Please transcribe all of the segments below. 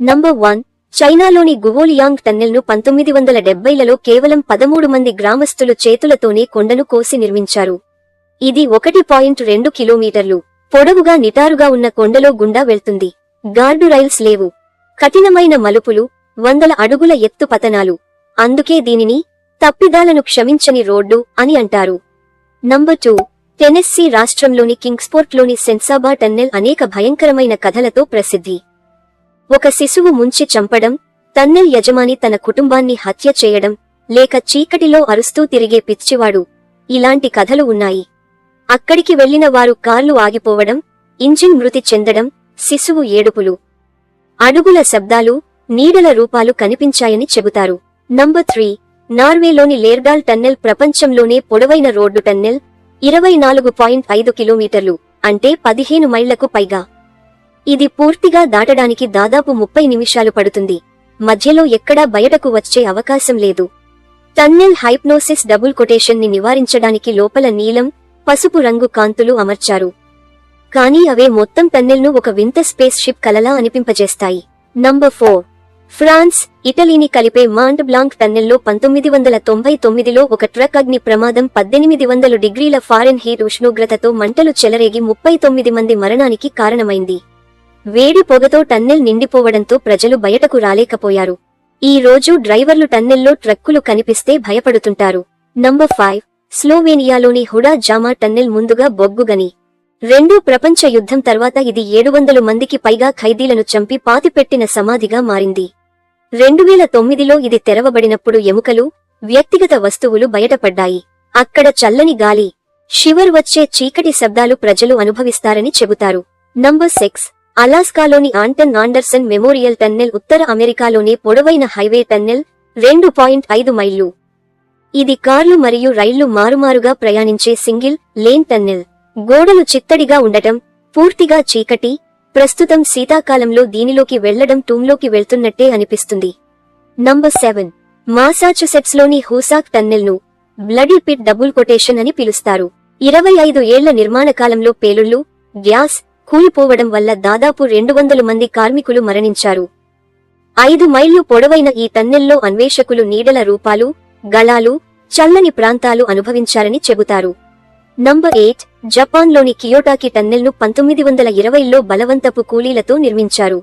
Number one చైనాలోని గువోలియాంగ్ టన్నెల్ను పంతొమ్మిది వందల డెబ్బైలలో కేవలం పదమూడు మంది గ్రామస్తులు చేతులతోనే కొండను కోసి నిర్మించారు. ఇది ఒకటి పాయింట్ రెండు కిలోమీటర్లు. పొడవుగా నిటారుగా ఉన్న కొండలో గుండా వెళ్తుంది. గార్డు రైల్స్ లేవు. కఠినమైన మలుపులు వందల అడుగుల ఎత్తు పతనాలు. అందుకే దీనిని తప్పిదాలను క్షమించని రోడ్డు అని అంటారు. నంబర్ టూ టెనెస్సీ రాష్ట్రంలోని కింగ్స్పోర్ట్లోని సెన్సాబా టన్నెల్ అనేక భయంకరమైన కథలతో ప్రసిద్ధి. ఒక శిశువు ముంచి చంపడం టన్నెల్ యజమాని తన కుటుంబాన్ని హత్య చేయడం లేక చీకటిలో అరుస్తూ తిరిగే పిచ్చివాడు. ఇలాంటి కథలు ఉన్నాయి. అక్కడికి వెళ్ళిన వారు కార్లు ఆగిపోవడం ఇంజిన్ మృతి చెందడం శిశువు ఏడుపులు. అడుగుల శబ్దాలు నీడల రూపాలు కనిపించాయని చెబుతారు. Number three. నార్వేలోని లేర్డాల్ టన్నెల్ ప్రపంచంలోనే పొడవైన రోడ్డు టన్నెల్ ఇరవై నాలుగు పాయింట్ ఐదు కిలోమీటర్లు అంటే పదిహేను మైళ్ళకు పైగా. ఇది పూర్తిగా దాటడానికి దాదాపు ముప్పై నిమిషాలు పడుతుంది. మధ్యలో ఎక్కడా బయటకు వచ్చే అవకాశం లేదు. టన్నెల్ హైప్నోసిస్ డబుల్ కొటేషన్ని నివారించడానికి లోపల నీలం పసుపు రంగు కాంతులు అమర్చారు. కానీ అవే మొత్తం టన్నెల్ను ఒక వింత స్పేస్ షిప్ కలలా అనిపింపజేస్తాయి. Number four. ఫ్రాన్స్ ఇటలీని కలిపే మాంట్ బ్లాంక్ టన్నెల్లో పంతొమ్మిది వందల తొంభై తొమ్మిదిలో ఒక ట్రక్ అగ్ని ప్రమాదం పద్దెనిమిది వందల డిగ్రీల ఫారెన్ హీట్ ఉష్ణోగ్రతతో మంటలు చెలరేగి ముప్పై తొమ్మిది మంది మరణానికి కారణమైంది. వేడి పొగతో టన్నెల్ నిండిపోవడంతో ప్రజలు బయటకు రాలేకపోయారు. ఈ రోజు డ్రైవర్లు టన్నెల్లో ట్రక్కులు కనిపిస్తే భయపడుతుంటారు. నంబర్ ఫైవ్ స్లోవేనియాలోని హుడా జామా టన్నెల్ ముందుగా బొగ్గుగని. రెండో ప్రపంచ యుద్ధం తర్వాత ఇది ఏడు వందలు మందికి పైగా ఖైదీలను చంపి పాతిపెట్టిన సమాధిగా మారింది. రెండు వేల తొమ్మిదిలో ఇది తెరవబడినప్పుడు ఎముకలు వ్యక్తిగత వస్తువులు బయటపడ్డాయి. అక్కడ చల్లని గాలి షివర్ వచ్చే చీకటి శబ్దాలు ప్రజలు అనుభవిస్తారని చెబుతారు. నంబర్ సిక్స్ అలాస్కాలోని ఆంటన్ ఆండర్సన్ మెమోరియల్ టన్నెల్ ఉత్తర అమెరికాలోనే పొడవైన హైవే టన్నెల్ రెండు పాయింట్ ఐదు మైళ్ళు ఇది కార్లు మరియు రైళ్ళు మారుమారుగా ప్రయాణించే సింగిల్ లేన్ టన్నెల్. గోడలు చిత్తడిగా ఉండటం పూర్తిగా చీకటి ప్రస్తుతం శీతాకాలంలో దీనిలోకి వెళ్ళడం టూమ్లోకి వెళ్తున్నట్టే అనిపిస్తుంది. Number seven. మాసాచుసెట్స్లోని హూసాక్ టన్నెల్ను బ్లడీ పిట్ డబుల్ కొటేషన్ అని పిలుస్తారు. ఇరవై ఐదు ఏళ్ళ నిర్మాణ కాలంలో పేలుళ్ళు గ్యాస్ కూలిపోవడం వల్ల దాదాపు రెండు వందల మంది కార్మికులు మరణించారు. ఐదు మైళ్ళు పొడవైన ఈ టన్నెల్లో అన్వేషకులు నీడల రూపాలు గళాలు చల్లని ప్రాంతాలు అనుభవించారని చెబుతారు. నంబర్ ఎయిట్ జపాన్లోని కియోటాకి టన్నెల్ను పంతొమ్మిది వందల ఇరవైలో బలవంతపు కూలీలతో నిర్మించారు.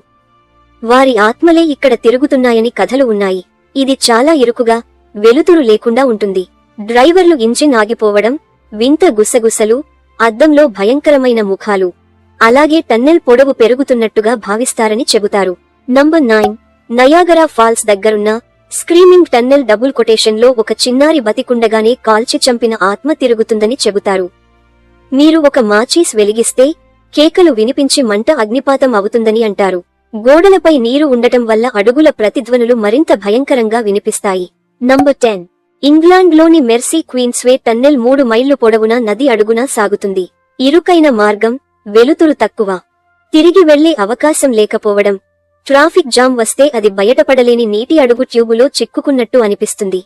వారి ఆత్మలే ఇక్కడ తిరుగుతున్నాయని కథలు ఉన్నాయి. ఇది చాలా ఇరుకుగా వెలుతురు లేకుండా ఉంటుంది. డ్రైవర్లు ఇంజిన్ ఆగిపోవడం వింత గుసగుసలు అద్దంలో భయంకరమైన ముఖాలు. అలాగే టన్నెల్ పొడవు పెరుగుతున్నట్టుగా భావిస్తారని చెబుతారు. నంబర్ నైన్ నయాగరా ఫాల్స్ దగ్గరున్న స్క్రీమింగ్ టన్నెల్ డబుల్ కొటేషన్లో ఒక చిన్నారి బతికుండగానే కాల్చి చంపిన ఆత్మ తిరుగుతుందని చెబుతారు. మీరు ఒక మాచీస్ వెలిగిస్తే కేకలు వినిపించి మంట అగ్నిపాతం అవుతుందని అంటారు. గోడలపై నీరు ఉండటం వల్ల అడుగుల ప్రతిధ్వనులు మరింత భయంకరంగా వినిపిస్తాయి. నంబర్ టెన్ ఇంగ్లాండ్లోని మెర్సీ క్వీన్స్వే టన్నెల్ మూడు మైళ్ళు పొడవున నది అడుగున సాగుతుంది. ఇరుకైన మార్గం వెలుతురు తక్కువ. తిరిగి వెళ్ళే అవకాశం లేకపోవడం. ట్రాఫిక్ జామ్ వస్తే అది బయటపడలేని నీటి అడుగు ట్యూబులో చిక్కుకున్నట్టు అనిపిస్తుంది.